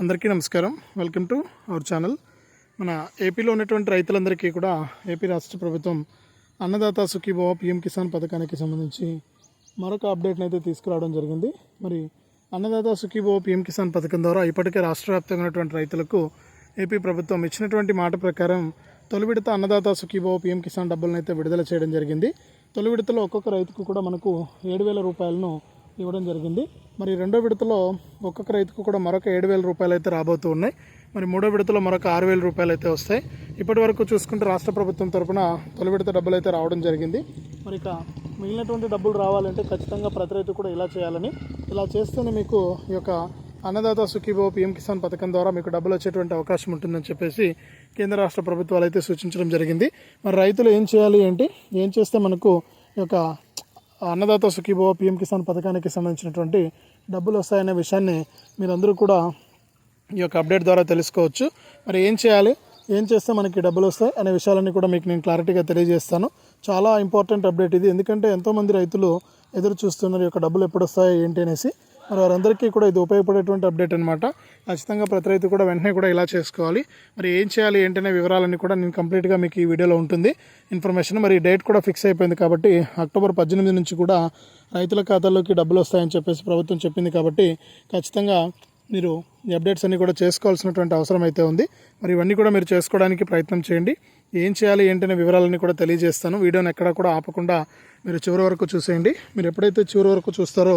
అందరికీ నమస్కారం. Welcome to our channel మన ఏపీలో ఉన్నటువంటి రైతులందరికీ కూడా ఏపీ రాష్ట్ర ప్రభుత్వం అన్నదాత సుఖీభవ పిఎం కిసాన్ పథకానికి సంబంధించి మరొక అప్డేట్ని అయితే తీసుకురావడం జరిగింది. మరి అన్నదాత సుఖీభవ పిఎం కిసాన్ పథకం ద్వారా ఇప్పటికే రాష్ట్ర వ్యాప్తంగా ఉన్నటువంటి రైతులకు ఏపీ ప్రభుత్వం ఇచ్చినటువంటి మాట ప్రకారం తొలి విడత అన్నదాత సుఖీభవ పిఎం కిసాన్ డబ్బులను అయితే విడుదల చేయడం జరిగింది. తొలి విడతలో ఒక్కొక్క రైతుకు కూడా మనకు ఏడు వేల రూపాయలను ఇవ్వడం జరిగింది. మరి రెండో విడతలో ఒక్కొక్క రైతుకు కూడా మరొక ఏడు వేల రూపాయలు అయితే రాబోతూ ఉన్నాయి. మరి మూడో విడతలో మరొక ఆరు వేల రూపాయలు అయితే వస్తాయి. ఇప్పటి వరకు చూసుకుంటే రాష్ట్ర ప్రభుత్వం తరఫున తొలి విడత డబ్బులు అయితే రావడం జరిగింది. మరి ఇక మిగిలినటువంటి డబ్బులు రావాలంటే ఖచ్చితంగా ప్రతి రైతు కూడా ఇలా చేయాలని. ఇలా చేస్తేనే మీకు ఈ యొక్క అన్నదాత సుఖీభో పీఎం కిసాన్ పథకం ద్వారా మీకు డబ్బులు వచ్చేటువంటి అవకాశం ఉంటుందని చెప్పేసి కేంద్ర రాష్ట్ర ప్రభుత్వాలు అయితే సూచించడం జరిగింది. మరి రైతులు ఏం చేయాలి ఏంటి ఏం చేస్తే మనకు ఈ యొక్క అన్నదాత సుఖీభవ పిఎం కిసాన్ పథకానికి సంబంధించినటువంటి డబ్బులు వస్తాయనే విషయాన్ని మీరందరూ కూడా ఈ యొక్క అప్డేట్ ద్వారా తెలుసుకోవచ్చు. మరి ఏం చేయాలి? ఏం చేస్తే మనకి డబ్బులు వస్తాయి అనే విషయాలన్నీ కూడా మీకు నేను క్లారిటీగా తెలియజేస్తాను. చాలా ఇంపార్టెంట్ అప్డేట్ ఇది. ఎందుకంటే ఎంతోమంది రైతులు ఎదురు చూస్తున్నారు ఈ యొక్క డబ్బులు ఎప్పుడు వస్తాయి ఏంటి అనేసి. మరి వారందరికీ కూడా ఇది ఉపయోగపడేటువంటి అప్డేట్ అనమాట ఖచ్చితంగా ప్రతి రైతు కూడా వెంటనే కూడా ఇలా చేసుకోవాలి. మరి ఏం చేయాలి ఏంటనే వివరాలన్నీ కూడా నేను కంప్లీట్గా మీకు ఈ వీడియోలో ఉంటుంది. ఇన్ఫర్మేషన్ మరి డేట్ కూడా ఫిక్స్ అయిపోయింది కాబట్టి అక్టోబర్ పద్దెనిమిది నుంచి కూడా రైతుల ఖాతాల్లోకి డబ్బులు వస్తాయని చెప్పేసి ప్రభుత్వం చెప్పింది కాబట్టి ఖచ్చితంగా మీరు ఈ అప్డేట్స్ అన్నీ కూడా చేసుకోవాల్సినటువంటి అవసరం అయితే ఉంది. మరి ఇవన్నీ కూడా మీరు చేసుకోవడానికి ప్రయత్నం చేయండి. ఏం చేయాలి ఏంటనే వివరాలన్నీ కూడా తెలియజేస్తాను. వీడియోని ఎక్కడా కూడా ఆపకుండా మీరు చివరి వరకు చూసేయండి. మీరు ఎప్పుడైతే చివరి వరకు చూస్తారో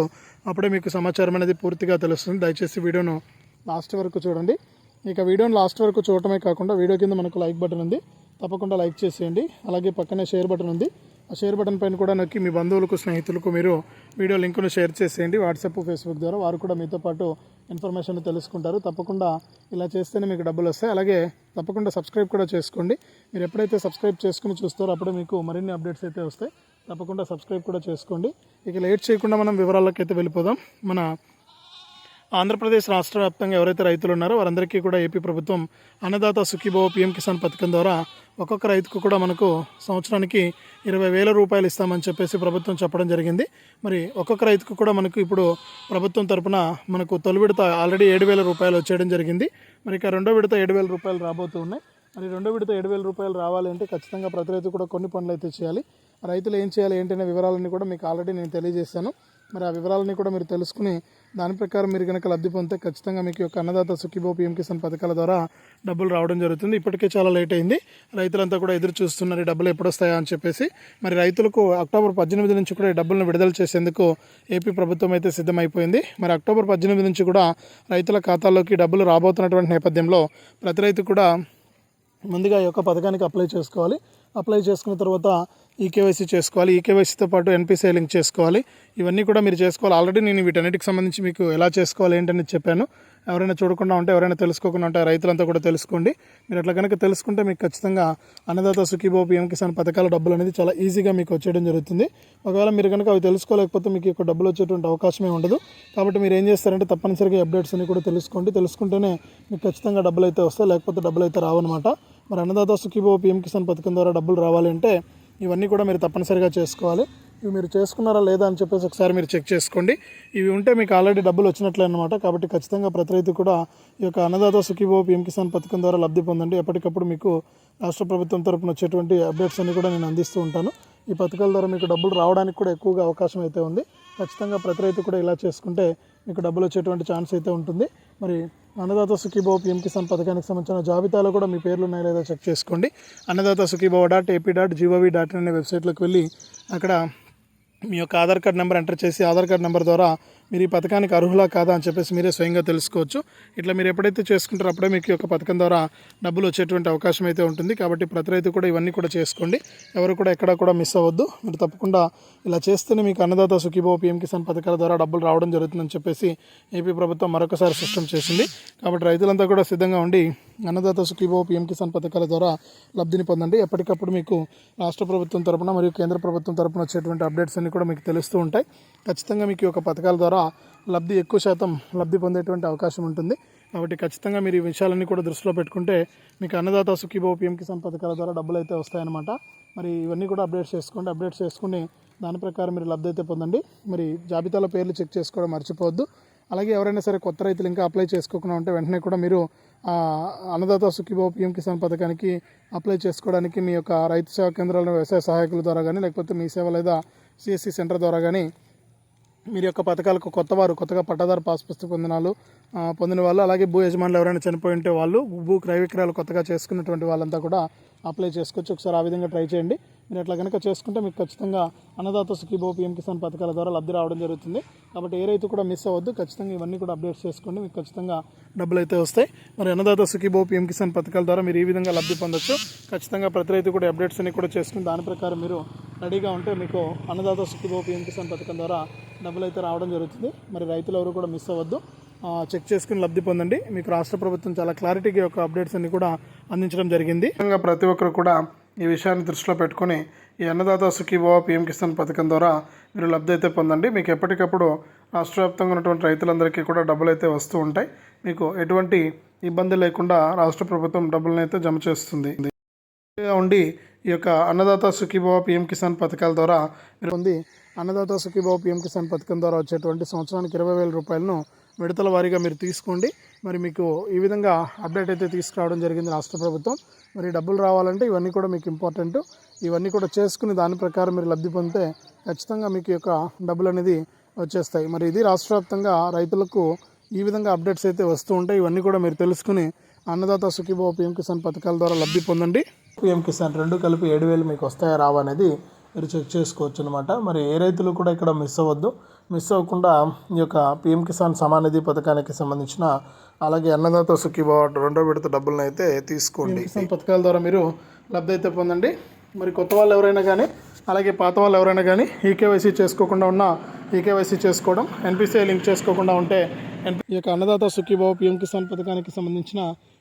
అప్పుడే మీకు సమాచారం అనేది పూర్తిగా తెలుస్తుంది. దయచేసి వీడియోను లాస్ట్ వరకు చూడండి. ఇక వీడియోని లాస్ట్ వరకు చూడటమే కాకుండా వీడియో కింద మనకు లైక్ బటన్ ఉంది. తప్పకుండా లైక్ చేసేయండి. అలాగే పక్కనే షేర్ బటన్ ఉంది. ఆ షేర్ బటన్ పైన కూడా నొక్కి మీ బంధువులకు స్నేహితులకు మీరు వీడియో లింకును షేర్ చేసేయండి. వాట్సాప్ ఫేస్బుక్ ద్వారా వారు కూడా మీతో పాటు ఇన్ఫర్మేషన్ తెలుసుకుంటారు. తప్పకుండా ఇలా చేస్తేనే మీకు డబ్బులు వస్తాయి. అలాగే తప్పకుండా సబ్స్క్రైబ్ కూడా చేసుకోండి. మీరు ఎప్పుడైతే సబ్స్క్రైబ్ చేసుకుని చూస్తారో అప్పుడే మీకు మరిన్ని అప్డేట్స్ అయితే వస్తాయి. తప్పకుండా సబ్స్క్రైబ్ కూడా చేసుకోండి. ఇక లేట్ చేయకుండా మనం వివరాల్లోకి అయితే వెళ్ళిపోదాం. మన ఆంధ్రప్రదేశ్ రాష్ట్ర వ్యాప్తంగా ఎవరైతే రైతులు ఉన్నారో వారందరికీ కూడా ఏపీ ప్రభుత్వం అన్నదాత సుఖీభవ పిఎం కిసాన్ పథకం ద్వారా ఒక్కొక్క రైతుకు కూడా మనకు సంవత్సరానికి ఇరవై వేల రూపాయలు ఇస్తామని చెప్పేసి ప్రభుత్వం చెప్పడం జరిగింది. మరి ఒక్కొక్క రైతుకు కూడా మనకు ఇప్పుడు ప్రభుత్వం తరపున మనకు తొలి విడత ఆల్రెడీ ఏడు వేల రూపాయలు వచ్చేయడం జరిగింది. మరి ఇక రెండో విడత ఏడు వేల రూపాయలు రాబోతూ ఉన్నాయి. మరి రెండో విడత ఏడు వేల రూపాయలు రావాలి అంటే ఖచ్చితంగా ప్రతి రైతు కూడా కొన్ని పనులు అయితే చేయాలి. రైతులు ఏం చేయాలి ఏంటనే వివరాలన్నీ కూడా మీకు ఆల్రెడీ నేను తెలియజేశాను. మరి ఆ వివరాలని కూడా మీరు తెలుసుకుని దాని ప్రకారం మీరు కనుక లబ్ధి పొందితే ఖచ్చితంగా మీకు యొక్క అన్నదాత సుఖీభో పిఎం కిసాన్ పథకాల ద్వారా డబ్బులు రావడం జరుగుతుంది. ఇప్పటికే చాలా లేట్ అయింది. రైతులంతా కూడా ఎదురు చూస్తున్నారు డబ్బులు ఎప్పుడొస్తాయా అని చెప్పేసి. మరి రైతులకు అక్టోబర్ పద్దెనిమిది నుంచి కూడా ఈ డబ్బులను విడుదల చేసేందుకు ఏపీ ప్రభుత్వం అయితే సిద్ధమైపోయింది. మరి అక్టోబర్ పద్దెనిమిది నుంచి కూడా రైతుల ఖాతాల్లోకి డబ్బులు రాబోతున్నటువంటి నేపథ్యంలో ప్రతి రైతు కూడా ముందుగా ఈ యొక్క పథకానికి అప్లై చేసుకోవాలి. అప్లై చేసుకున్న తర్వాత ఈకేవైసీ చేసుకోవాలి ఈకేవైసీతో పాటు ఎన్పిసిఐ లింక్ చేసుకోవాలి. ఇవన్నీ కూడా మీరు చేసుకోవాలి. ఆల్రెడీ నేను వీటన్నిటికి సంబంధించి మీకు ఎలా చేసుకోవాలి ఏంటని చెప్పాను. ఎవరైనా చూడకుండా ఉంటే ఎవరైనా తెలుసుకోకుండా ఉంటే రైతులంతా కూడా తెలుసుకోండి. మీరు అట్లా కనుక తెలుసుకుంటే మీకు ఖచ్చితంగా అన్నదాత సుఖీబో పిఎం కిసాన్ పథకాల డబ్బులు అనేది చాలా ఈజీగా మీకు వచ్చేయడం జరుగుతుంది. ఒకవేళ మీరు కనుక అవి తెలుసుకోలేకపోతే మీకు ఇక్కడ డబ్బులు వచ్చేటువంటి అవకాశమే ఉండదు. కాబట్టి మీరు ఏం చేస్తారంటే తప్పనిసరిగా అప్డేట్స్ అన్ని కూడా తెలుసుకోండి. తెలుసుకుంటేనే మీకు ఖచ్చితంగా డబ్బులు అయితే వస్తాయి లేకపోతే డబ్బులు అయితే రావన్నమాట. మరి అన్నదాత సుఖీభో పిఎం కిసాన్ పథకం ద్వారా డబ్బులు రావాలంటే ఇవన్నీ కూడా మీరు తప్పనిసరిగా చేసుకోవాలి. ఇవి మీరు చేసుకున్నారా లేదా అని చెప్పేసి ఒకసారి మీరు చెక్ చేసుకోండి. ఇవి ఉంటే మీకు ఆల్రెడీ డబ్బులు వచ్చినట్లే అనమాట కాబట్టి ఖచ్చితంగా ప్రతి రైతు కూడా ఈ యొక్క అన్నదాత సుఖీభో పిఎం కిసాన్ పథకం ద్వారా లబ్ధి పొందండి. ఎప్పటికప్పుడు మీకు రాష్ట్ర ప్రభుత్వం తరపున వచ్చేటువంటి అప్డేట్స్ అన్ని కూడా నేను అందిస్తూ ఉంటాను. ఈ పథకాల ద్వారా మీకు డబ్బులు రావడానికి కూడా ఎక్కువగా అవకాశం అయితే ఉంది. ఖచ్చితంగా ప్రతి రైతు కూడా ఇలా చేసుకుంటే మీకు డబ్బులు వచ్చేటువంటి ఛాన్స్ అయితే ఉంటుంది. మరి అన్నదాత సుఖీభావ పిఎం కిసాన్ పథకానికి సంబంధించిన జాబితాలో కూడా మీ పేర్లు ఉన్నాయో లేదో చెక్ చేసుకోండి. Annadata Sukhibhava dot AP dot gov dot in అనే వెబ్సైట్లోకి వెళ్ళి అక్కడ మీ యొక్క ఆధార్ కార్డ్ నెంబర్ ఎంటర్ చేసి ఆధార్ కార్డ్ నెంబర్ ద్వారా మీరు ఈ పథకానికి అర్హులా కాదా అని చెప్పేసి మీరే స్వయంగా తెలుసుకోవచ్చు. ఇట్లా మీరు ఎప్పుడైతే చేసుకుంటారో అప్పుడే మీకు యొక్క పథకం ద్వారా డబ్బులు వచ్చేటువంటి అవకాశం అయితే ఉంటుంది. కాబట్టి ప్రతి రైతు కూడా ఇవన్నీ కూడా చేసుకోండి. ఎవరు కూడా ఎక్కడా కూడా మిస్ అవ్వద్దు. మీరు తప్పకుండా ఇలా చేస్తేనే మీకు అన్నదాత సుఖీభో పిఎం కిసాన్ పథకాల ద్వారా డబ్బులు రావడం జరుగుతుందని చెప్పేసి ఏపీ ప్రభుత్వం మరొకసారి స్పష్టం చేసింది. కాబట్టి రైతులంతా కూడా సిద్ధంగా ఉండి అన్నదాత సుఖీభో పిఎం కిసాన్ పథకాల ద్వారా లబ్ధిని పొందండి. ఎప్పటికప్పుడు మీకు రాష్ట్ర ప్రభుత్వం తరపున మరియు కేంద్ర ప్రభుత్వం తరపున వచ్చేటువంటి అప్డేట్స్ అన్ని కూడా మీకు తెలుస్తూ ఉంటాయి. ఖచ్చితంగా మీకు ఈ యొక్క పథకాల ద్వారా లబ్ధి ఎక్కువ శాతం లబ్ధి పొందేటువంటి అవకాశం ఉంటుంది. కాబట్టి ఖచ్చితంగా మీరు ఈ విషయాలన్నీ కూడా దృష్టిలో పెట్టుకుంటే మీకు అన్నదాత సుఖీభావ పీఎం కిసాన్ పథకాల ద్వారా డబ్బులు అయితే వస్తాయన్నమాట. మరి ఇవన్నీ కూడా అప్డేట్ చేసుకోండి. అప్డేట్ చేసుకుని దాని ప్రకారం మీరు లబ్ధి అయితే పొందండి. మరి జాబితాలో పేర్లు చెక్ చేసుకోవడం మర్చిపోవద్దు. అలాగే ఎవరైనా సరే కొత్త రైతులు ఇంకా అప్లై చేసుకోకుండా ఉంటే వెంటనే కూడా మీరు అన్నదాత సుఖీభావ పిఎం కిసాన్ పథకానికి అప్లై చేసుకోవడానికి మీ యొక్క రైతు సేవా కేంద్రాల వ్యవసాయ సహాయకుల ద్వారా కానీ లేకపోతే మీ సేవ లేదా సిఎస్సి సెంటర్ ద్వారా కానీ మీరు యొక్క పథకాలకు కొత్త వారు కొత్తగా పట్టాదారు పాస్ పుస్తకం పొందినాలు పొందిన వాళ్ళు అలాగే భూ యజమానులు ఎవరైనా చనిపోయి ఉంటే వాళ్ళు భూ క్రయ విక్రయాలు కొత్తగా చేసుకున్నటువంటి వాళ్ళంతా కూడా అప్లై చేసుకోవచ్చు. ఒకసారి ఆ విధంగా ట్రై చేయండి. మీరు అట్లా కనుక చేసుకుంటే మీకు ఖచ్చితంగా అన్నదాత సుఖీబో పిఎం కిసాన్ పథకాల ద్వారా లబ్ధి రావడం జరుగుతుంది. కాబట్టి ఏ రైతు కూడా మిస్ అవ్వద్దు. ఖచ్చితంగా ఇవన్నీ కూడా అప్డేట్స్ చేసుకోండి. మీకు ఖచ్చితంగా డబ్బులు అయితే వస్తాయి. మరి అన్నదాత సుఖీబో పిఎం కిసాన్ పథకాల ద్వారా మీరు ఈ విధంగా లబ్ధి పొందొచ్చు. ఖచ్చితంగా ప్రతి రైతు కూడా అప్డేట్స్ అన్ని కూడా చేసుకుని దాని ప్రకారం మీరు రెడీగా ఉంటే మీకు అన్నదాత సుఖీభో పిఎం కిసాన్ పథకం ద్వారా డబ్బులు అయితే రావడం జరుగుతుంది. మరి రైతులు ఎవరు కూడా మిస్ అవ్వద్దు. చెక్ చేసుకుని లబ్ధి పొందండి. మీకు రాష్ట్ర ప్రభుత్వం చాలా క్లారిటీగా యొక్క అప్డేట్స్ అన్ని కూడా అందించడం జరిగింది. ప్రతి ఒక్కరు కూడా ఈ విషయాన్ని దృష్టిలో పెట్టుకొని ఈ అన్నదాత సుఖీభవ పిఎం కిసాన్ పథకం ద్వారా మీరు లబ్ధి అయితే పొందండి. మీకు ఎప్పటికప్పుడు రాష్ట్ర వ్యాప్తంగా ఉన్నటువంటి రైతులందరికీ కూడా డబ్బులు అయితే వస్తూ ఉంటాయి. మీకు ఎటువంటి ఇబ్బంది లేకుండా రాష్ట్ర ప్రభుత్వం డబ్బులను అయితే జమ చేస్తుంది. ఉండి ఈ యొక్క అన్నదాత సుఖీభవ పిఎం కిసాన్ పథకాల ద్వారా మీరు ఉంది అన్నదాత సుఖీభవ పిఎం కిసాన్ పథకం ద్వారా వచ్చేటువంటి సంవత్సరానికి ఇరవై వేల రూపాయలను విడతల వారీగా మీరు తీసుకోండి. మరి మీకు ఈ విధంగా అప్డేట్ అయితే తీసుకురావడం జరిగింది రాష్ట్ర ప్రభుత్వం. మరి డబ్బులు రావాలంటే ఇవన్నీ కూడా మీకు ఇంపార్టెంట్. ఇవన్నీ కూడా చేసుకుని దాని ప్రకారం మీరు లబ్ధి పొందితే ఖచ్చితంగా మీకు యొక్క డబ్బులు అనేది వచ్చేస్తాయి. మరి ఇది రాష్ట్ర వ్యాప్తంగా రైతులకు ఈ విధంగా అప్డేట్స్ అయితే వస్తూ ఉంటాయి. ఇవన్నీ కూడా మీరు తెలుసుకుని అన్నదాత సుఖీభావ పిఎం కిసాన్ పథకాల ద్వారా లబ్ధి పొందండి. పిఎం కిసాన్ రెండు కలిపి ఏడు వేలు మీకు వస్తాయా రావా అనేది మీరు చెక్ చేసుకోవచ్చు అనమాట మరి ఏ రైతులు కూడా ఇక్కడ మిస్ అవ్వద్దు. మిస్ అవ్వకుండా ఈ యొక్క పిఎం కిసాన్ సమానిధి పథకానికి సంబంధించిన అలాగే అన్నదాత సుఖీభావ రెండో విడత డబ్బులను అయితే తీసుకోండి కిసాన్ పథకాల ద్వారా మీరు లబ్ధి అయితే పొందండి. మరి కొత్త వాళ్ళు ఎవరైనా కానీ అలాగే పాత వాళ్ళు ఎవరైనా కానీ ఈకేవైసీ చేసుకోకుండా ఉన్న ఈకేవైసీ చేసుకోవడం ఎన్పిసిఐ లింక్ చేసుకోకుండా ఉంటే ఈ యొక్క అన్నదాత సుఖీభావ పిఎం కిసాన్ పథకానికి సంబంధించిన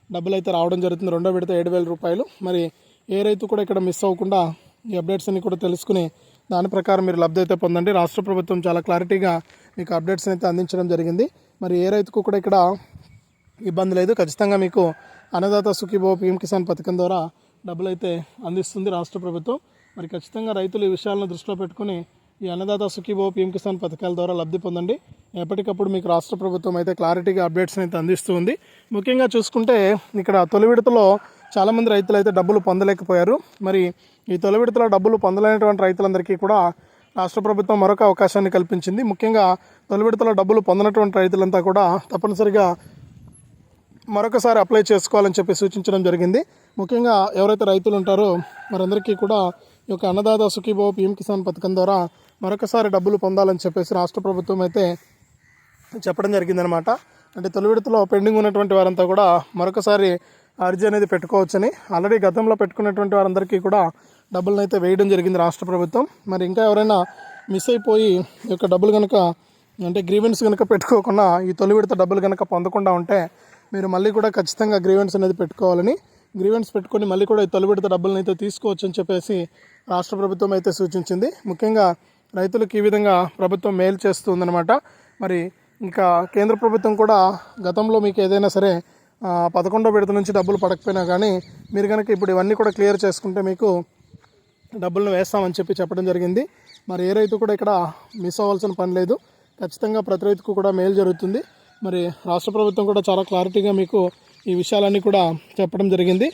డబ్బులు అయితే రావడం జరుగుతుంది. రెండో విడత ఏడు వేల రూపాయలు. మరి ఏ రైతు కూడా ఇక్కడ మిస్ అవ్వకుండా ఈ అప్డేట్స్ అన్ని కూడా తెలుసుకుని దాని ప్రకారం మీరు లబ్ధి అయితే పొందండి. రాష్ట్ర ప్రభుత్వం చాలా క్లారిటీగా మీకు అప్డేట్స్ అయితే అందించడం జరిగింది. మరి ఏ రైతుకు కూడా ఇక్కడ ఇబ్బంది లేదు. ఖచ్చితంగా మీకు అన్నదాత సుఖీభో పిఎం కిసాన్ పథకం ద్వారా డబ్బులు అయితే అందిస్తుంది రాష్ట్ర ప్రభుత్వం. మరి ఖచ్చితంగా రైతులు ఈ విషయాలను దృష్టిలో పెట్టుకుని ఈ అన్నదాత సుఖీభో పీఎం కిసాన్ పథకాల ద్వారా లబ్ధి పొందండి. ఎప్పటికప్పుడు మీకు రాష్ట్ర ప్రభుత్వం అయితే క్లారిటీగా అప్డేట్స్ అయితే అందిస్తుంది ముఖ్యంగా చూసుకుంటే ఇక్కడ తొలి విడతలో చాలామంది రైతులు అయితే డబ్బులు పొందలేకపోయారు. మరి ఈ తొలి విడతలో డబ్బులు పొందలేనటువంటి రైతులందరికీ కూడా రాష్ట్ర ప్రభుత్వం మరొక అవకాశాన్ని కల్పించింది. ముఖ్యంగా తొలి విడతలో డబ్బులు పొందనటువంటి రైతులంతా కూడా తప్పనిసరిగా మరొకసారి అప్లై చేసుకోవాలని చెప్పి సూచించడం జరిగింది. ముఖ్యంగా ఎవరైతే రైతులు ఉంటారో వారందరికీ కూడా ఈ యొక్క అన్నదాత సుఖీభావ పిఎం కిసాన్ పథకం ద్వారా మరొకసారి డబ్బులు పొందాలని చెప్పేసి రాష్ట్ర ప్రభుత్వం అయితే చెప్పడం జరిగిందనమాట అంటే తొలి విడతలో పెండింగ్ ఉన్నటువంటి వారంతా కూడా మరొకసారి అర్జీ అనేది పెట్టుకోవచ్చని. ఆల్రెడీ గతంలో పెట్టుకున్నటువంటి వారందరికీ కూడా డబ్బులను అయితే వేయడం జరిగింది రాష్ట్ర ప్రభుత్వం. మరి ఇంకా ఎవరైనా మిస్ అయిపోయి ఈ యొక్క డబ్బులు కనుక అంటే గ్రీవెన్స్ కనుక పెట్టుకోకుండా ఈ తొలి విడత డబ్బులు కనుక పొందకుండా ఉంటే మీరు మళ్ళీ కూడా ఖచ్చితంగా గ్రీవెన్స్ అనేది పెట్టుకోవాలని గ్రీవెన్స్ పెట్టుకొని మళ్ళీ కూడా ఈ తొలి విడత డబ్బులను అయితే తీసుకోవచ్చు అని చెప్పేసి రాష్ట్ర ప్రభుత్వం అయితే సూచించింది. ముఖ్యంగా రైతులకు ఈ విధంగా ప్రభుత్వం మేలు చేస్తుందన్నమాట మరి ఇంకా కేంద్ర ప్రభుత్వం కూడా గతంలో మీకు ఏదైనా సరే పదకొండో విడత నుంచి డబ్బులు పడకపోయినా కానీ మీరు కనుక ఇప్పుడు ఇవన్నీ కూడా క్లియర్ చేసుకుంటే మీకు డబ్బులను వేస్తామని చెప్పి చెప్పడం జరిగింది. మరి ఏ రైతు కూడా ఇక్కడ మిస్ అవ్వాల్సిన పని లేదు. ఖచ్చితంగా ప్రతి రైతుకు కూడా మేలు జరుగుతుంది. మరి రాష్ట్ర ప్రభుత్వం కూడా చాలా క్లారిటీగా మీకు ఈ విషయాలన్నీ కూడా చెప్పడం జరిగింది.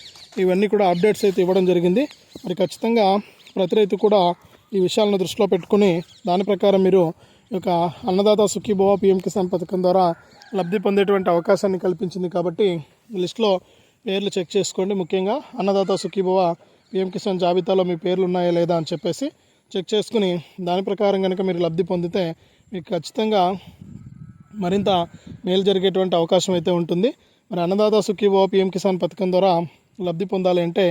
ఇవన్నీ కూడా అప్డేట్స్ అయితే ఇవ్వడం జరిగింది. మరి ఖచ్చితంగా ప్రతి రైతు కూడా ఈ విషయాలను దృష్టిలో పెట్టుకుని దాని ప్రకారం మీరు ఈ యొక్క అన్నదాత సుఖీభవ పిఎం కిసాన్ పథకం ద్వారా లబ్ధి పొందేటువంటి అవకాశాన్ని కల్పించింది కాబట్టి లిస్ట్లో పేర్లు చెక్ చేసుకోండి. ముఖ్యంగా అన్నదాత సుఖీభవ పిఎం కిసాన్ జాబితాలో మీ పేర్లు ఉన్నాయా లేదా అని చెప్పేసి చెక్ చేసుకుని దాని ప్రకారం కనుక మీరు లబ్ధి పొందితే మీకు ఖచ్చితంగా మరింత మేలు జరిగేటువంటి అవకాశం అయితే ఉంటుంది. మరి అన్నదాత సుఖీభవ పిఎం కిసాన్ పథకం ద్వారా లబ్ధి పొందాలి అంటే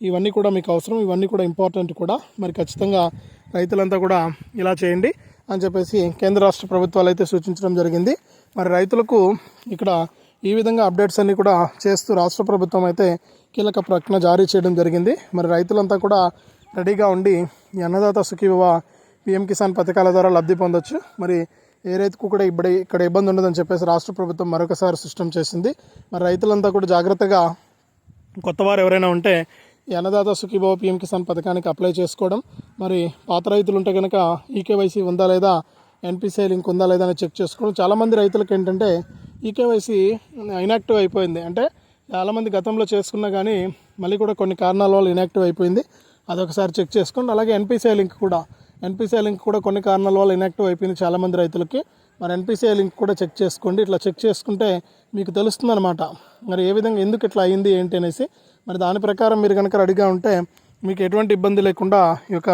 ఇవన్నీ కూడా మీకు అవసరం. ఇవన్నీ కూడా ఇంపార్టెంట్ కూడా. మరి ఖచ్చితంగా రైతులంతా కూడా ఇలా చేయండి. అని చెప్పేసి కేంద్ర రాష్ట్ర ప్రభుత్వాలు అయితే సూచించడం జరిగింది. మరి రైతులకు ఇక్కడ ఈ విధంగా అప్డేట్స్ అన్నీ కూడా చేస్తూ రాష్ట్ర ప్రభుత్వం అయితే కీలక ప్రకటన జారీ చేయడం జరిగింది. మరి రైతులంతా కూడా రెడీగా ఉండి ఈ అన్నదాత సుఖీవ పిఎం కిసాన్ పథకాల ద్వారా లబ్ధి పొందొచ్చు. మరి ఏ రైతుకు కూడా ఇప్పుడు ఇక్కడ ఇబ్బంది ఉండదని చెప్పేసి రాష్ట్ర ప్రభుత్వం మరొకసారి సిస్టమ్ చేసింది. మరి రైతులంతా కూడా జాగ్రత్తగా కొత్తవారు ఎవరైనా ఉంటే ఈ అన్నదాత సుఖీభావ పిఎం కిసాన్ పథకానికి అప్లై చేసుకోవడం. మరి పాత రైతులు ఉంటే కనుక ఈకేవైసీ ఉందా లేదా ఎన్పిసిఐ లింక్ ఉందా లేదా అని చెక్ చేసుకోవడం. చాలామంది రైతులకు ఏంటంటే ఈకేవైసీ ఇనాక్టివ్ అయిపోయింది. అంటే చాలామంది గతంలో చేసుకున్నా కానీ మళ్ళీ కూడా కొన్ని కారణాల వల్ల ఇనాక్టివ్ అయిపోయింది. అదొకసారి చెక్ చేసుకోండి. అలాగే ఎన్పిసిఐ లింక్ కూడా ఎన్పిసిఐ లింక్ కూడా కొన్ని కారణాల వల్ల ఇనాక్టివ్ అయిపోయింది చాలామంది రైతులకి. మరి ఎన్పిసిఐ లింక్ కూడా చెక్ చేసుకోండి. ఇట్లా చెక్ చేసుకుంటే మీకు తెలుస్తుంది అనమాట మరి ఏ విధంగా ఎందుకు ఇట్లా అయింది ఏంటి అనేసి మరి దాని ప్రకారం మీరు కనుక రెడీగా ఉంటే మీకు ఎటువంటి ఇబ్బంది లేకుండా ఈ యొక్క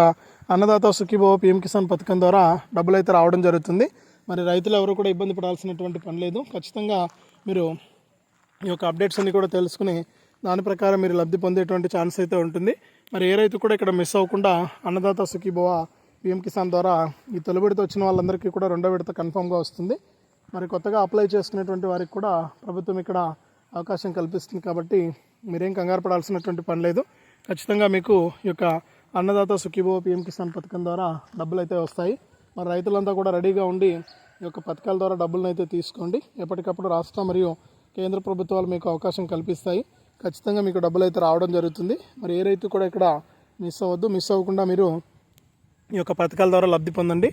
అన్నదాత సుఖీభవ పిఎం కిసాన్ పథకం ద్వారా డబ్బులు అయితే రావడం జరుగుతుంది. మరి రైతులు ఎవరు కూడా ఇబ్బంది పడాల్సినటువంటి పని లేదు. ఖచ్చితంగా మీరు ఈ యొక్క అప్డేట్స్ అన్ని కూడా తెలుసుకుని దాని ప్రకారం మీరు లబ్ధి పొందేటువంటి ఛాన్స్ అయితే ఉంటుంది. మరి ఏ రైతు కూడా ఇక్కడ మిస్ అవ్వకుండా అన్నదాత సుఖీభవ పిఎం కిసాన్ ద్వారా ఈ తొలి విడత వచ్చిన వాళ్ళందరికీ కూడా రెండో విడత కన్ఫామ్గా వస్తుంది. మరి కొత్తగా అప్లై చేసుకునేటువంటి వారికి కూడా ప్రభుత్వం ఇక్కడ అవకాశం కల్పిస్తుంది కాబట్టి మీరేం కంగారు పడాల్సినటువంటి పని లేదు. ఖచ్చితంగా మీకు ఈ యొక్క అన్నదాత సుఖీభో పిఎం కిసాన్ పథకం ద్వారా డబ్బులు అయితే వస్తాయి. మరి రైతులంతా కూడా రెడీగా ఉండి ఈ యొక్క పథకాల ద్వారా డబ్బులను అయితే తీసుకోండి. ఎప్పటికప్పుడు రాష్ట్ర మరియు కేంద్ర ప్రభుత్వాలు మీకు అవకాశం కల్పిస్తాయి. ఖచ్చితంగా మీకు డబ్బులు అయితే రావడం జరుగుతుంది. మరి ఏ రైతు కూడా ఇక్కడ మిస్ అవ్వద్దు. మిస్ అవ్వకుండా మీరు ఈ యొక్క పథకాల ద్వారా లబ్ధి పొందండి.